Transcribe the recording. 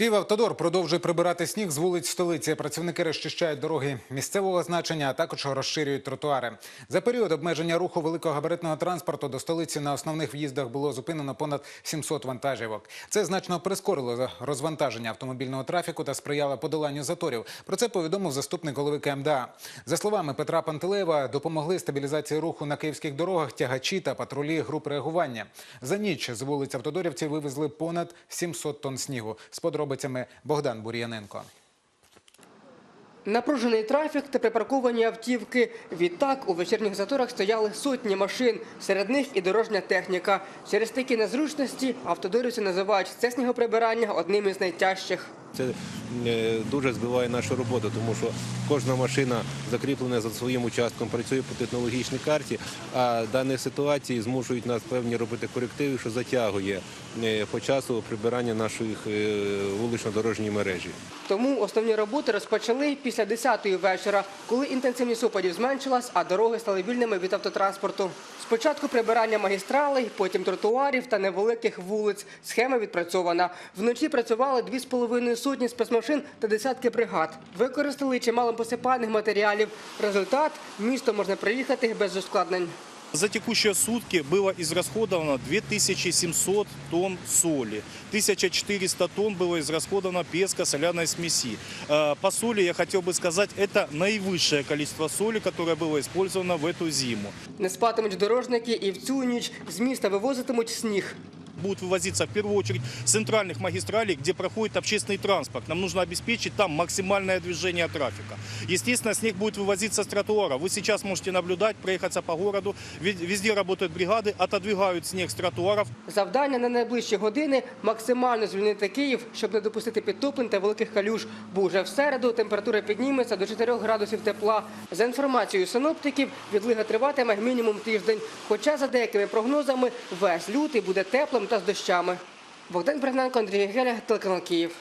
Київавтодор продовжує прибирати сніг з вулиць столиці. Працівники розчищають дороги місцевого значення, а також розширюють тротуари. За період обмеження руху великогабаритного транспорту до столиці на основних в'їздах було зупинено понад 700 вантажівок. Це значно прискорило розвантаження автомобільного трафіку та сприяло подоланню заторів. Про це повідомив заступник голови КМДА. За словами Петра Пантелеєва, допомогли стабілізації руху на київських дорогах тягачі та патрулі груп реагування. За ніч з вулиць автодорівців вивезли понад 700 тонн снігу. З подробицями Богдан Бур'яненко. Напружений трафік та припарковані автівки. Відтак у вечірніх заторах стояли сотні машин, серед них і дорожня техніка. Через такі незручності автодорівці називають це снігоприбирання одним із найтяжчих. Це е, дуже збиває нашу роботу, тому що кожна машина закріплена за своїм участком, працює по технологічній карті, а дані ситуації змушують нас певні робити корективи, що затягує е, по часу прибирання нашої вулично-дорожньої мережі. Тому основні роботи розпочали після 10-ї вечора, коли інтенсивність опадів зменшилась, а дороги стали вільними від автотранспорту. Спочатку прибирання магістралей, потім тротуарів та невеликих вулиць. Схема відпрацьована. Вночі працювали 2,5 сотні спецмашин та десятки бригад. Використали чимало посипальних матеріалів. Результат – місто можна приїхати без ускладнень. За текущие сутки было израсходовано 2700 тонн соли. 1400 тонн было израсходовано песко-соляной смеси. Э, По соли я хотел бы сказать, это наивысшее количество соли, которое было использовано в эту зиму. Не спатимуть дорожники і в цю ніч з міста вивозитимуть сніг. Будут вывозиться в первую очередь с центральных магистралей, где проходит общественный транспорт. Нам нужно обеспечить там максимальное движение трафика. Естественно, снег будет вывозиться с тротуара. Вы сейчас можете наблюдать, проехаться по городу. Ве- Везде работают бригады, отодвигают снег с тротуаров, Завдання на найближчі години максимально звільнити Київ, щоб не допустити підтоплень та великих калюж. Бо вже в середу температура підніметься до 4 градусів тепла. За інформацією синоптиків, відлига триватиме мінімум тиждень. Хоча за деякими прогнозами весь лютий буде теплим та з дощами. Богдан Бригненко, Андрій Геля, телеканал Київ.